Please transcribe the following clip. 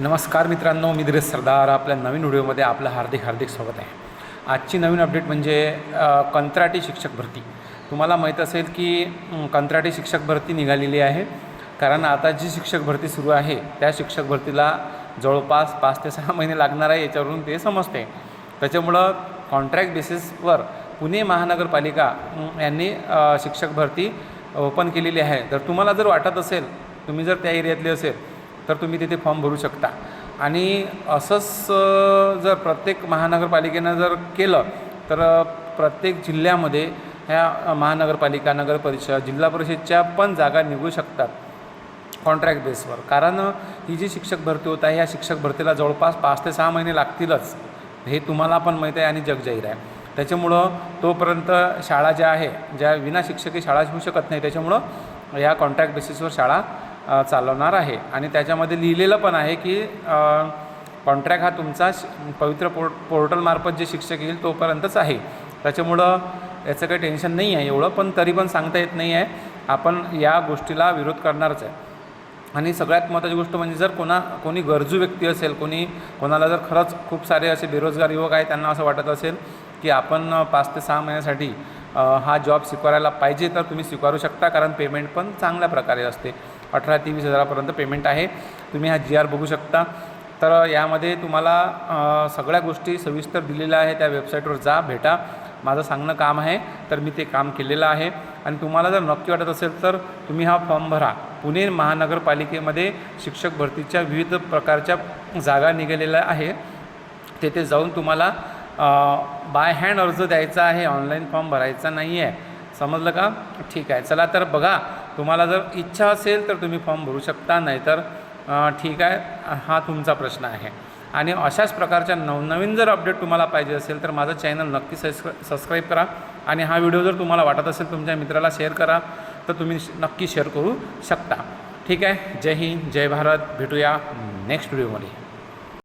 नमस्कार मित्रांनो मी धीरज सरदार. आपल्या नवीन व्हिडिओमध्ये आपलं हार्दिक हार्दिक स्वागत आहे. आजची नवीन अपडेट म्हणजे कंत्राटी शिक्षक भरती. तुम्हाला माहीत असेल की कंत्राटी शिक्षक भरती निघालेली आहे. कारण आता जी शिक्षक भरती सुरू आहे त्या शिक्षक भरतीला जवळपास पाच ते सहा महिने लागणार आहे याच्यावरून ते समजते. त्याच्यामुळं कॉन्ट्रॅक्ट बेसिसवर पुणे महानगरपालिका यांनी शिक्षक भरती ओपन केलेली आहे. तर तुम्हाला जर वाटत असेल तुम्ही जर त्या एरियातले असेल तर तुम्ही तिथे फॉर्म भरू शकता. आणि असंच जर प्रत्येक महानगरपालिकेनं जर केलं तर प्रत्येक जिल्ह्यामध्ये ह्या महानगरपालिका नगरपरिषद जिल्हा परिषदच्या पण जागा निघू शकतात कॉन्ट्रॅक्ट बेसवर कारण ही जी शिक्षक भरती होत आहे या शिक्षक भरतीला जवळपास पाच ते सहा महिने लागतीलच. हे तुम्हाला पण माहीत आहे आणि जग जाहीर आहे. त्याच्यामुळं तोपर्यंत शाळा ज्या आहे ज्या विना शिक्षकी शाळा होऊ शकत नाही त्याच्यामुळं या कॉन्ट्रॅक्ट बेसिसवर शाळा चालवणार आहे. आणि त्याच्यामध्ये लिहिलेलं पण आहे की कॉन्ट्रॅक्ट हा तुमचा श- पवित्र पोर्ट पोर्टलमार्फत जे शिक्षक येईल तोपर्यंतच आहे. त्याच्यामुळं याचं काही टेन्शन नाही आहे एवढं पण तरी पण सांगता येत नाही आहे. आपण या गोष्टीला विरोध करणारच आहे. आणि सगळ्यात महत्त्वाची गोष्ट म्हणजे जर कोणा कोणी गरजू व्यक्ती असेल कोणी कोणाला जर खरंच खूप सारे असे बेरोजगार युवक आहेत त्यांना असं वाटत असेल की आपण पाच ते सहा महिन्यासाठी हा जॉब स्वीकारायला पाहिजे तर तुम्ही स्वीकारू शकता कारण पेमेंट पण चांगल्या प्रकारे असते. अठरा ते वीस हजारापर्यंत पेमेंट आहे. तुम्ही हा जी आर बघू शकता. तर यामध्ये तुम्हाला सगळ्या गोष्टी सविस्तर दिलेल्या आहे त्या वेबसाईटवर जा भेटा. माझं सांगणं काम आहे. तर मी ते काम केलेलं आहे. आणि तुम्हाला जर नक्की वाटत असेल तर तुम्ही हा फॉर्म भरा. पुणे महानगरपालिकेमध्ये शिक्षक भरतीच्या विविध प्रकारच्या जागा निघालेल्या आहे. तेथे जाऊन तुम्हाला बाय हँड अर्ज द्यायचा आहे. ऑनलाईन फॉर्म भरायचा नाही आहे समजलं का? ठीक आहे. चला तर बघा. तुम्हाला जर इच्छा असेल तर तुम्ही फॉर्म भरू शकता नाहीतर ठीक आहे हा तुमचा प्रश्न आहे. आणि अशाच प्रकारच्या नवनवीन जर अपडेट तुम्हाला पाहिजे असेल तर माझं चॅनल नक्की सबस्क्रा सबस्क्राईब करा आणि हा व्हिडिओ जर तुम्हाला वाटत असेल तुमच्या मित्राला शेअर करा तर तुम्ही नक्की शेअर करू शकता. ठीक आहे जय हिंद जय भारत भेटूया नेक्स्ट व्हिडिओमध्ये.